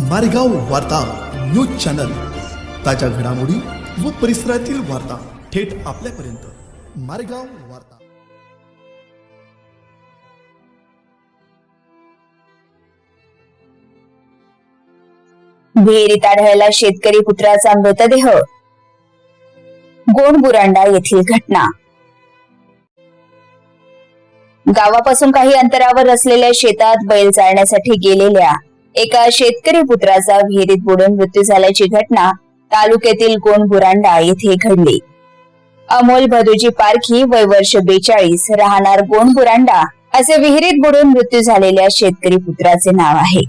मारेगाव वार्ता news channel. ताज्या घडामोडी व परिसरातील वार्ता थेट आपल्यापर्यंत. मारेगाव वार्ता. विहिरीत आढळला शेतकरी पुत्राचा मृतदेह. गोंडबुरांडा येथील घटना. गावापासून काही अंतरावर असलेल्या शेतात बैल चालण्यासाठी गेलेल्या एका शेतकरी पुत्राचा विहिरीत बुडून मृत्यू झाल्याची घटना तालुक्यातील गोंडबुरांडा येथे घडली. अमोल भदुजी पारखी वय वर्ष बेचाळीस राहणार गोंडबुरांडा असे विहिरीत बुडून मृत्यू झालेल्या शेतकरी पुत्राचे नाव आहे.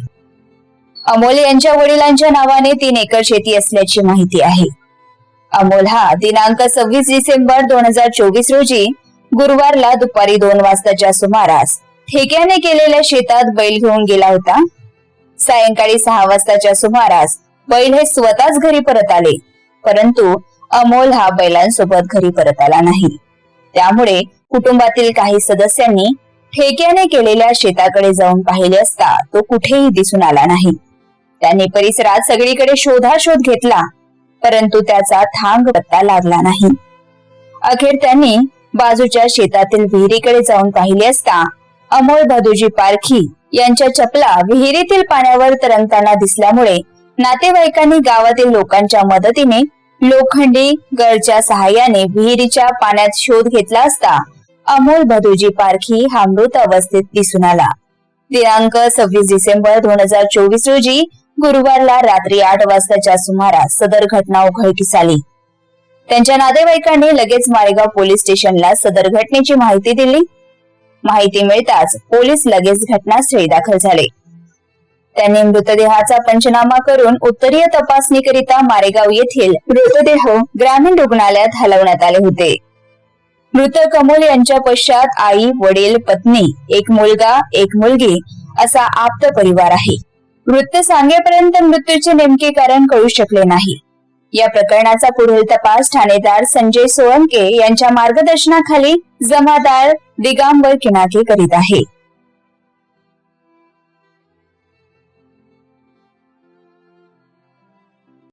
अमोल यांच्या वडिलांच्या नावाने तीन एकर शेती असल्याची माहिती आहे. अमोल हा दिनांक सव्वीस डिसेंबर दोन हजार चोवीस रोजी गुरुवारला दुपारी दोन वाजताच्या सुमारास ठेक्याने केलेल्या शेतात बैल घेऊन गेला होता. सायंकाळी सहा वाजताच्या सुमारास बैल हे स्वतःच घरी परत आले. परंतु अमोल हा बैलांसोबत घरी परत आला नाही. त्यामुळे कुटुंबातील काही सदस्यांनी ठेक्याने केलेल्या शेताकडे जाऊन पाहिले असता तो कुठेही दिसून आला नाही. त्यांनी परिसरात सगळीकडे शोधाशोध घेतला परंतु त्याचा थांग पत्ता लागला नाही. अखेर त्यांनी बाजूच्या शेतातील विहिरीकडे जाऊन पाहिले असता अमोल भादुजी पारखी यांच्या चपला विहिरीतील पाण्यावर तरंगताना दिसल्यामुळे नातेवाईकांनी गावातील लोकांच्या मदतीने लोखंडी गळच्या सहाय्याने विहिरीच्या पाण्यात शोध घेतला असता अमोल भदुजी पारखी हा मृत अवस्थेत दिसून आला. दिनांक सव्वीस डिसेंबर दोन हजार चोवीस रोजी गुरुवारला रात्री आठ वाजताच्या सुमारास सदर घटना उघडकीस आली. त्यांच्या नातेवाईकांनी लगेच माळेगाव पोलीस स्टेशनला सदर घटनेची माहिती दिली. माहिती मिळताच पोलीस लगेच घटनास्थळी दाखल झाले. त्यांनी मृतदेहाचा पंचनामा करून उत्तरीय तपासणीकरिता मारेगाव येथील मृतदेह ग्रामीण रुग्णालयात हलवण्यात आले होते. मृत कमोल यांच्या पश्चात आई वडील पत्नी एक मुलगा एक मुलगी असा आप्त परिवार आहे. वृत्त सांगेपर्यंत मृत्यूचे नेमके कारण कळू शकले नाही. या प्रकरणाचा पुढील तपास ठाणेदार संजय सोळंके यांच्या मार्गदर्शनाखाली जमादार दिगांबर किनाके करीत आहे.